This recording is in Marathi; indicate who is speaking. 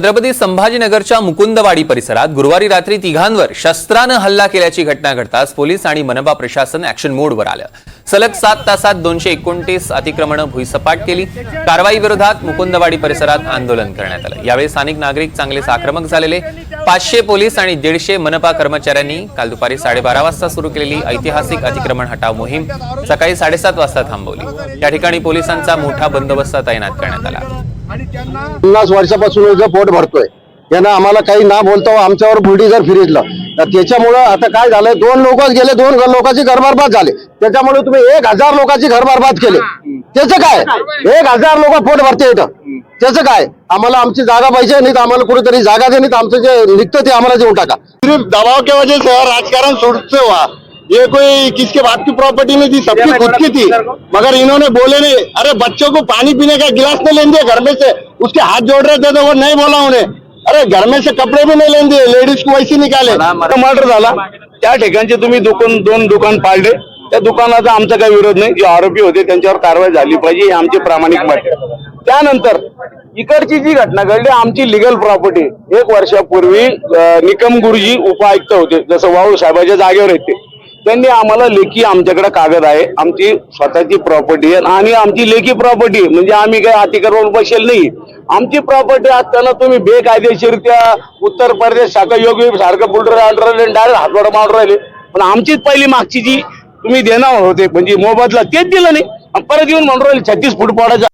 Speaker 1: छत्रपती संभाजीनगरच्या मुकुंदवाडी परिसरात गुरुवारी रात्री तिघांवर शस्त्रानं हल्ला केल्याची घटना घडताच पोलीस आणि मनपा प्रशासन ऍक्शन मोडवर आलं. सलग सात तासात दोनशे एकोणतीस अतिक्रमणं भुईसपाट केली. कारवाई विरोधात मुकुंदवाडी परिसरात आंदोलन करण्यात आलं. यावेळी स्थानिक नागरिक चांगलेच आक्रमक झालेले. पाचशे पोलीस आणि दीडशे मनपा कर्मचाऱ्यांनी काल दुपारी साडेबारा वाजता सुरू केलेली ऐतिहासिक अतिक्रमण हटाव मोहीम सकाळी साडेसात वाजता थांबवली. या ठिकाणी पोलिसांचा मोठा बंदोबस्त तैनात करण्यात आला.
Speaker 2: पन्नास वर्षापासून जो पोट भरतोय यानं आम्हाला काही ना बोलता आमच्यावर बुलडीजर फिरिजलं तर त्याच्यामुळं आता काय झालंय दोन लोकच गेले दोन लोकांचे घर बरबाद झाले. त्याच्यामुळे तुम्ही एक हजार लोकांचे घर बरबाद केले त्याचं काय? एक हजार लोक पोट भरते इथं. त्याचं काय? आम्हाला आमची जागा पाहिजे नाही तर आम्हाला कुठेतरी जागा दे नाही तर आमचं जे निघतं ते आम्हाला देऊन टाका.
Speaker 3: सिर्फ दबाव के वजह से और राजकारण शुरू से हुआ ये कोई किसके बाप की प्रॉपर्टी नहीं थी सबकी खुद की थी। मगर इन्होंने बोले नहीं अरे बच्चों को पानी पीने का गिलास नहीं लेने दिया घर में से उसके हाथ जोड़ रहे थे तो वो नहीं बोला उन्हें। अरे घर में से कपड़े भी नहीं लेने दिए लेडीज को वैसे निकाले।
Speaker 4: मर्डर झाला। त्या ठिकाणचे तुम्ही दुकान दोन दुकान पाळले त्या दुकानाचा आमचा काही विरोध नाही जे आरोपी होते त्यांच्यावर कारवाई झाली पाहिजे हे आमचे प्रामाणिक मत. त्यानंतर इकडची जी घटना घडली आमची लिगल प्रॉपर्टी एक वर्षापूर्वी निकम गुरुजी उपायुक्त होते जसं वाळू साहेबाच्या जागेवर येते. त्यांनी आम्हाला लेखी आमच्याकडे कागद आहे. आमची स्वतःची प्रॉपर्टी आहे आणि आमची लेखी प्रॉपर्टी म्हणजे आम्ही काही अतिक्रमण बसेल नाही. आमची प्रॉपर्टी असताना तुम्ही बेकायदेशीर त्या उत्तर प्रदेश शाखा योगी सारखं बुलडर डायरेक्ट हातवाडा मारून राहिले. पण आमचीच पहिली मागची जी तुम्ही देणार होते म्हणजे मोबदला तेच दिलं नाही. परत येऊन म्हणून राहिले छत्तीस फूट पडायचा.